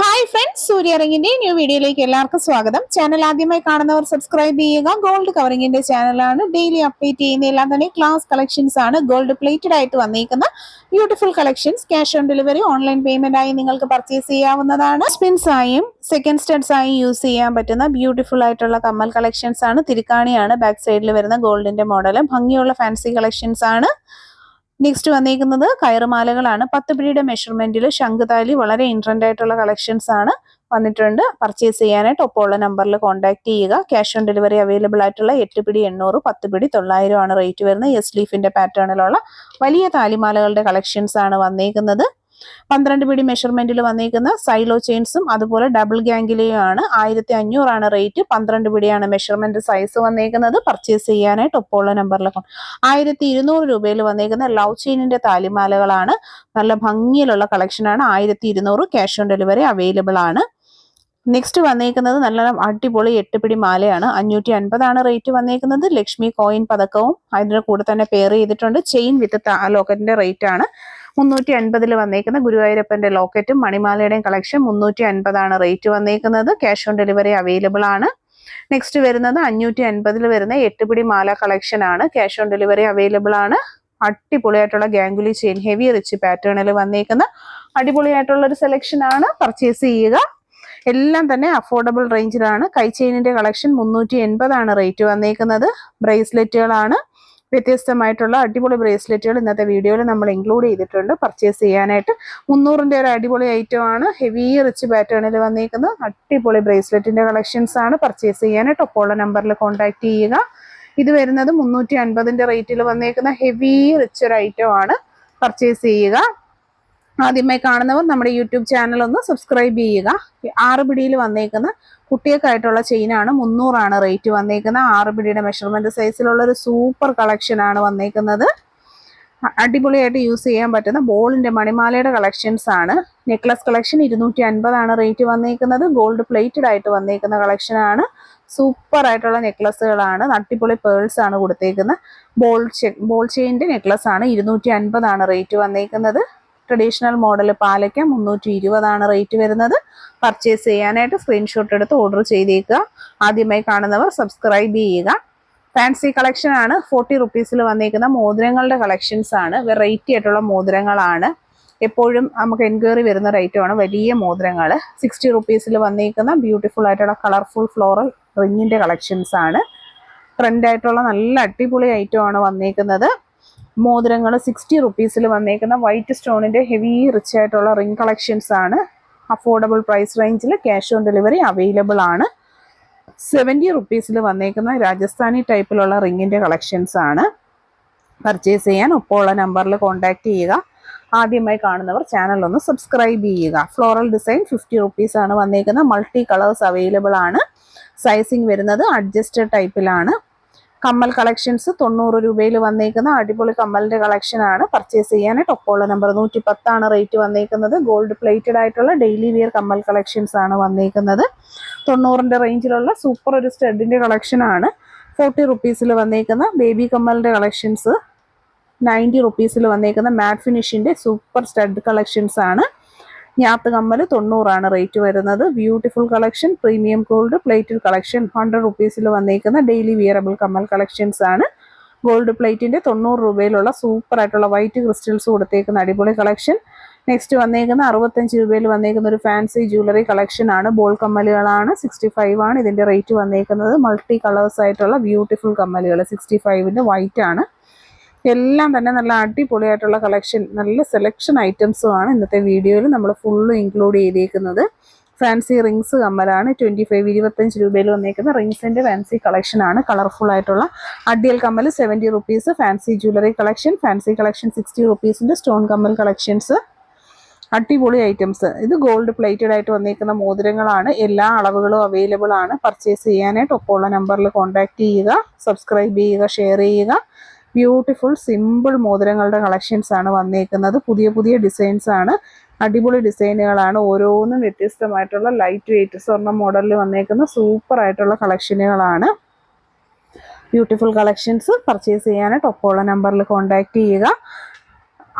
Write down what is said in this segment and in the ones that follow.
Hi friends സൂര്യറിങ്ങിന്റെ new വീഡിയോയിലേക്ക് എല്ലാവർക്കും സ്വാഗതം. ചാനൽ ആദ്യമായി കാണുന്നവർ സബ്സ്ക്രൈബ് ചെയ്യുക. ഗോൾഡ് കവറിങ്ങിന്റെ ചാനലാണ് ഡെയിലി അപ്ഡേറ്റ് ചെയ്യുന്ന എല്ലാം തന്നെ ക്ലാസ് കളക്ഷൻസ് ആണ് ഗോൾഡ് പ്ലേറ്റഡ് ആയിട്ട് വന്നിരിക്കുന്ന beautiful collections cash on delivery online payment ആയി നിങ്ങൾക്ക് പർച്ചേസ് ചെയ്യാവുന്നതാണ്. സ്പിൻസ് ആയും സെക്കൻഡ് സ്റ്റഡ്സ് ആയി യൂസ് ചെയ്യാൻ പറ്റുന്ന ബ്യൂട്ടിഫുൾ ആയിട്ടുള്ള കമ്മൽ കളക്ഷൻസ് ആണ്. തിരുക്കാണിയാണ് ബാക്ക് സൈഡിൽ വരുന്ന ഗോൾഡിന്റെ മോഡൽ ഭംഗിയുള്ള ഫാൻസി കളക്ഷൻസ് ആണ്. നെക്സ്റ്റ് വന്നിരിക്കുന്നത് കയറുമാലകളാണ്. പത്ത് പിടിയുടെ മെഷർമെന്റിൽ ശംഖുതാലി വളരെ ഇൻട്രന്റ് ആയിട്ടുള്ള കളക്ഷൻസ് ആണ് വന്നിട്ടുണ്ട്. പർച്ചേസ് ചെയ്യാനായിട്ട് ഒപ്പമുള്ള നമ്പറിൽ കോൺടാക്ട് ചെയ്യുക. ക്യാഷ് ഓൺ ഡെലിവറി അവൈലബിൾ ആയിട്ടുള്ള എട്ട് പിടി എണ്ണൂറ് പത്ത് പിടി തൊള്ളായിരം ആണ് റേറ്റ് വരുന്നത്. എസ് ലീഫിന്റെ പാറ്റേണിലുള്ള വലിയ താലിമാലകളുടെ കളക്ഷൻസ് ആണ് വന്നേക്കുന്നത്. പന്ത്രണ്ട് പിടി മെഷർമെന്റിൽ വന്നിരിക്കുന്ന സൈലോ ചെയിൻസും അതുപോലെ ഡബിൾ ഗാംഗിലെയും ആണ് ആയിരത്തി അഞ്ഞൂറാണ് റേറ്റ് പന്ത്രണ്ട് പിടിയാണ് മെഷർമെന്റ് സൈസ് വന്നേക്കുന്നത്. പർച്ചേസ് ചെയ്യാനായിട്ട് ഒപ്പമുള്ള നമ്പറിൽ ആയിരത്തി ഇരുന്നൂറ് രൂപയിൽ വന്നേക്കുന്ന ലവ് ചെയിനിന്റെ താലിമാലകളാണ്. നല്ല ഭംഗിയിലുള്ള കളക്ഷനാണ് ആയിരത്തി ഇരുന്നൂറ് ക്യാഷ് ഓൺ ഡെലിവറി അവൈലബിൾ ആണ്. നെക്സ്റ്റ് വന്നേക്കുന്നത് നല്ല അടിപൊളി എട്ട് പിടി മാലയാണ്. അഞ്ഞൂറ്റി അൻപതാണ് റേറ്റ് വന്നേക്കുന്നത്. ലക്ഷ്മി കോയിൻ പതക്കവും അതിന്റെ കൂടെ തന്നെ പെയർ ചെയ്തിട്ടുണ്ട്. ചെയിൻ വിത്ത് ലോക്കറ്റിന്റെ റേറ്റ് ആണ്. മുന്നൂറ്റി അൻപതിൽ വന്നേക്കുന്ന ഗുരുവായൂരപ്പന്റെ ലോക്കറ്റും മണിമാലയുടെയും കളക്ഷൻ മുന്നൂറ്റി അൻപതാണ് റേറ്റ് വന്നേക്കുന്നത് ക്യാഷ് ഓൺ ഡെലിവറി അവൈലബിൾ ആണ്. നെക്സ്റ്റ് വരുന്നത് അഞ്ഞൂറ്റി അൻപതിൽ വരുന്ന എട്ടുപിടി മാല കളക്ഷൻ ആണ്. ക്യാഷ് ഓൺ ഡെലിവറി അവൈലബിൾ ആണ്. അടിപൊളിയായിട്ടുള്ള ഗാംഗുലി ചെയിൻ ഹെവി റിച്ച് പാറ്റേണിൽ വന്നേക്കുന്ന അടിപൊളിയായിട്ടുള്ള ഒരു സെലക്ഷൻ ആണ്. പർച്ചേസ് ചെയ്യുക. എല്ലാം തന്നെ അഫോർഡബിൾ റേഞ്ചിലാണ്. കൈ ചെയിനിന്റെ കളക്ഷൻ മുന്നൂറ്റി എൺപതാണ് റേറ്റ് വന്നേക്കുന്നത്. ബ്രേസ്ലെറ്റുകളാണ്. വ്യത്യസ്തമായിട്ടുള്ള അടിപൊളി ബ്രേസ്ലെറ്റുകൾ ഇന്നത്തെ വീഡിയോയിൽ നമ്മൾ ഇൻക്ലൂഡ് ചെയ്തിട്ടുണ്ട്. പർച്ചേസ് ചെയ്യാനായിട്ട് മുന്നൂറിന്റെ ഒരു അടിപൊളി ഐറ്റം ആണ്. ഹെവി റിച്ച് പാറ്റേണിൽ വന്നിരിക്കുന്നത് അടിപൊളി ബ്രേസ്ലെറ്റിന്റെ കളക്ഷൻസ് ആണ്. പർച്ചേസ് ചെയ്യാനായിട്ട് ഒപ്പമുള്ള നമ്പറിൽ കോൺടാക്ട് ചെയ്യുക. ഇത് വരുന്നത് മുന്നൂറ്റി അൻപതിന്റെ റേറ്റിൽ വന്നേക്കുന്ന ഹെവി റിച്ച് ഒരു ഐറ്റം ആണ്. പർച്ചേസ് ചെയ്യുക. ആദ്യമായി കാണുന്നവർ നമ്മുടെ യൂട്യൂബ് ചാനൽ ഒന്ന് സബ്സ്ക്രൈബ് ചെയ്യുക. ആറ് പിടിയിൽ വന്നേക്കുന്ന കുട്ടികൾക്കായിട്ടുള്ള ചെയിനാണ് മുന്നൂറാണ് റേറ്റ് വന്നേക്കുന്നത്. ആറ് പിടിയുടെ മെഷർമെന്റ് സൈസിലുള്ള ഒരു സൂപ്പർ കളക്ഷൻ ആണ് വന്നേക്കുന്നത്. അടിപൊളിയായിട്ട് യൂസ് ചെയ്യാൻ പറ്റുന്ന ബോളിന്റെ മണിമാലയുടെ കളക്ഷൻസ് ആണ്. നെക്ലസ് കളക്ഷൻ ഇരുന്നൂറ്റി അൻപതാണ് റേറ്റ് വന്നേക്കുന്നത്. ഗോൾഡ് പ്ലേറ്റഡ് ആയിട്ട് വന്നേക്കുന്ന കളക്ഷനാണ് സൂപ്പർ ആയിട്ടുള്ള നെക്ലസുകളാണ് അടിപൊളി പേൾസ് ആണ് കൊടുത്തേക്കുന്നത്. ബോൾ ബോൾ ചെയിന്റെ നെക്ലസ് ആണ് ഇരുന്നൂറ്റി അൻപതാണ് റേറ്റ് വന്നേക്കുന്നത്. ട്രഡീഷണൽ മോഡൽ പാലയ്ക്ക മുന്നൂറ്റി ഇരുപതാണ് റേറ്റ് വരുന്നത്. പർച്ചേസ് ചെയ്യാനായിട്ട് സ്ക്രീൻഷോട്ട് എടുത്ത് ഓർഡർ ചെയ്തേക്കുക. ആദ്യമായി കാണുന്നവർ സബ്സ്ക്രൈബ് ചെയ്യുക. ഫാൻസി കളക്ഷൻ ആണ്. ഫോർട്ടി റുപ്പീസിൽ വന്നേക്കുന്ന മോതിരങ്ങളുടെ കളക്ഷൻസ് ആണ്. വെറൈറ്റി ആയിട്ടുള്ള മോതിരങ്ങളാണ്. എപ്പോഴും നമുക്ക് എൻക്വയറി വരുന്ന റേറ്റുമാണ് വലിയ മോതിരങ്ങൾ സിക്സ്റ്റി റുപ്പീസിൽ വന്നേക്കുന്ന ബ്യൂട്ടിഫുൾ ആയിട്ടുള്ള കളർഫുൾ ഫ്ലോറൽ റിങ്ങിന്റെ കളക്ഷൻസ് ആണ്. ട്രെൻഡായിട്ടുള്ള നല്ല അടിപൊളി ഐറ്റം ആണ് വന്നേക്കുന്നത്. മോതിരങ്ങൾ സിക്സ്റ്റി റുപ്പീസിൽ വന്നേക്കുന്ന വൈറ്റ് സ്റ്റോണിന്റെ ഹെവി റിച്ച് ആയിട്ടുള്ള റിംഗ് കളക്ഷൻസ് ആണ്. അഫോർഡബിൾ പ്രൈസ് റേഞ്ചിൽ ക്യാഷ് ഓൺ ഡെലിവറി അവൈലബിൾ ആണ്. സെവന്റി റുപ്പീസിൽ വന്നേക്കുന്ന രാജസ്ഥാനി ടൈപ്പിലുള്ള റിങ്ങിന്റെ കളക്ഷൻസ് ആണ്. പർച്ചേസ് ചെയ്യാൻ ഒപ്പമുള്ള നമ്പറിൽ കോൺടാക്റ്റ് ചെയ്യുക. ആദ്യമായി കാണുന്നവർ ചാനൽ ഒന്ന് സബ്സ്ക്രൈബ് ചെയ്യുക. ഫ്ലോറൽ ഡിസൈൻ ഫിഫ്റ്റി റുപ്പീസ് ആണ് വന്നേക്കുന്നത് മൾട്ടി കളേഴ്സ് അവൈലബിൾ ആണ്. സൈസിങ് വരുന്നത് അഡ്ജസ്റ്റഡ് ടൈപ്പിലാണ് കമ്മൽ കളക്ഷൻസ് തൊണ്ണൂറ് രൂപയിൽ വന്നേക്കുന്ന അടിപൊളി കമ്മലിന്റെ കളക്ഷൻ ആണ്. പർച്ചേസ് ചെയ്യാനായിട്ട് ഒപ്പമുള്ള നമ്പർ നൂറ്റി പത്താണ് റേറ്റ് വന്നേക്കുന്നത്. ഗോൾഡ് പ്ലേറ്റഡ് ആയിട്ടുള്ള ഡെയിലി വിയർ കമ്മൽ കളക്ഷൻസ് ആണ് വന്നേക്കുന്നത്. തൊണ്ണൂറിന്റെ റേഞ്ചിലുള്ള സൂപ്പർ ഒരു സ്റ്റഡിന്റെ കളക്ഷൻ ആണ്. ഫോർട്ടി റുപ്പീസിൽ വന്നേക്കുന്ന ബേബി കമ്മലിന്റെ കളക്ഷൻസ് നയന്റി റുപ്പീസിൽ വന്നേക്കുന്ന മാറ്റ് ഫിനിഷിന്റെ സൂപ്പർ സ്റ്റഡ് കളക്ഷൻസ് ആണ്. ഞാത്ത് കമ്മൽ തൊണ്ണൂറാണ് റേറ്റ് വരുന്നത്. Beautiful collection premium gold plated collection hundred റുപ്പീസിൽ വന്നേക്കുന്ന ഡെയിലി വിയറബിൾ കമ്മൽ കളക്ഷൻസ് ആണ്. ഗോൾഡ് പ്ലേറ്റിന്റെ തൊണ്ണൂറ് രൂപയിലുള്ള സൂപ്പർ ആയിട്ടുള്ള വൈറ്റ് ക്രിസ്റ്റൽസ് കൊടുത്തേക്കുന്ന അടിപൊളി കളക്ഷൻ നെക്സ്റ്റ് വന്നേക്കുന്ന അറുപത്തഞ്ച് രൂപയിൽ വന്നേക്കുന്ന ഒരു ഫാൻസി ജ്വല്ലറി കളക്ഷൻ ആണ്. ബോൾ കമ്മലുകളാണ് സിക്സ്റ്റി ഫൈവ് ആണ് ഇതിന്റെ റേറ്റ് വന്നേക്കുന്നത്. മൾട്ടി കളേഴ്സ് ആയിട്ടുള്ള ബ്യൂട്ടിഫുൾ കമ്മലുകൾ സിക്സ്റ്റി ഫൈവിന്റെ വൈറ്റ് ആണ്. എല്ലാം തന്നെ നല്ല അടിപൊളിയായിട്ടുള്ള കളക്ഷൻ നല്ല സെലക്ഷൻ ഐറ്റംസുമാണ് ഇന്നത്തെ വീഡിയോയിൽ നമ്മൾ ഫുള്ള് ഇൻക്ലൂഡ് ചെയ്തേക്കുന്നത്. ഫാൻസി റിങ്സ് കമ്മലാണ് ട്വന്റി ഫൈവ് ഇരുപത്തഞ്ച് രൂപയിൽ വന്നേക്കുന്ന റിങ്സിന്റെ ഫാൻസി കളക്ഷനാണ് കളർഫുൾ ആയിട്ടുള്ള അഡിയൽ കമ്മൽ seventy rupees fancy jewellery collection fancy collection sixty റുപ്പീസിന്റെ stone കമ്മൽ കളക്ഷൻസ് അടിപൊളി ഐറ്റംസ് ഇത് ഗോൾഡ് പ്ലേറ്റഡ് ആയിട്ട് വന്നേക്കുന്ന മോതിരങ്ങളാണ്. എല്ലാ അളവുകളും അവൈലബിൾ ആണ്. പർച്ചേസ് ചെയ്യാനായിട്ട് ഒപ്പമുള്ള നമ്പറിൽ കോൺടാക്ട് ചെയ്യുക സബ്സ്ക്രൈബ് ചെയ്യുക ഷെയർ ചെയ്യുക. ബ്യൂട്ടിഫുൾ സിമ്പിൾ മോതിരങ്ങളുടെ കളക്ഷൻസ് ആണ് വന്നേക്കുന്നത്. പുതിയ പുതിയ ഡിസൈൻസ് ആണ്. അടിപൊളി ഡിസൈനുകളാണ്. ഓരോന്നും വ്യത്യസ്തമായിട്ടുള്ള ലൈറ്റ് വെയിറ്റ് സ്വർണ മോഡലിൽ വന്നേക്കുന്ന സൂപ്പർ ആയിട്ടുള്ള കളക്ഷനുകളാണ് ബ്യൂട്ടിഫുൾ കളക്ഷൻസ് പർച്ചേസ് ചെയ്യാനായിട്ട് ഒപ്പമുള്ള നമ്പറിൽ കോൺടാക്ട് ചെയ്യുക.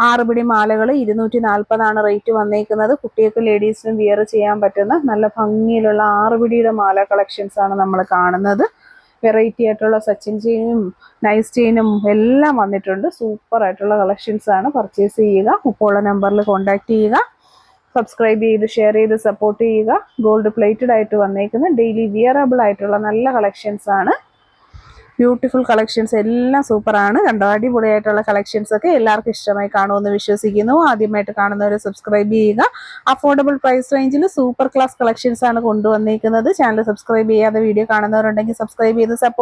ആറ് പിടി മാലകൾ ഇരുന്നൂറ്റി നാൽപ്പതാണ് റേറ്റ് വന്നേക്കുന്നത്. കുട്ടികൾക്ക് ലേഡീസിനും വിയർ ചെയ്യാൻ പറ്റുന്ന നല്ല ഭംഗിയിലുള്ള ആറ് പിടിയുടെ മാല കളക്ഷൻസ് ആണ് നമ്മൾ കാണുന്നത്. വെറൈറ്റി ആയിട്ടുള്ള സച്ചിൻ ചെയിനും നൈസ് ചെയിനും എല്ലാം വന്നിട്ടുണ്ട്. സൂപ്പർ ആയിട്ടുള്ള കളക്ഷൻസ് ആണ്. പർച്ചേസ് ചെയ്യുക. ഉപ്പുള്ള നമ്പറിൽ കോൺടാക്ട് ചെയ്യുക. സബ്സ്ക്രൈബ് ചെയ്ത് ഷെയർ ചെയ്ത് സപ്പോർട്ട് ചെയ്യുക. ഗോൾഡ് പ്ലേറ്റഡ് ആയിട്ട് വന്നേക്കുന്ന ഡെയിലി വിയറബിൾ ആയിട്ടുള്ള നല്ല കളക്ഷൻസ് ആണ്. ബ്യൂട്ടിഫുൾ കളക്ഷൻസ് എല്ലാം സൂപ്പറാണ് കണ്ടോ? അടിപൊളിയായിട്ടുള്ള കളക്ഷൻസ് ഒക്കെ എല്ലാവർക്കും ഇഷ്ടമായി കാണുമെന്ന് വിശ്വസിക്കുന്നു. ആദ്യമായിട്ട് കാണുന്നവർ സബ്സ്ക്രൈബ് ചെയ്യുക. അഫോർഡബിൾ പ്രൈസ് റേഞ്ചിൽ സൂപ്പർ ക്ലാസ് കളക്ഷൻസ് ആണ് കൊണ്ടുവന്നിരിക്കുന്നത് ചാനൽ സബ്സ്ക്രൈബ് ചെയ്യാതെ വീഡിയോ കാണുന്നവരുണ്ടെങ്കിൽ സബ്സ്ക്രൈബ് ചെയ്ത് സപ്പോർട്ട്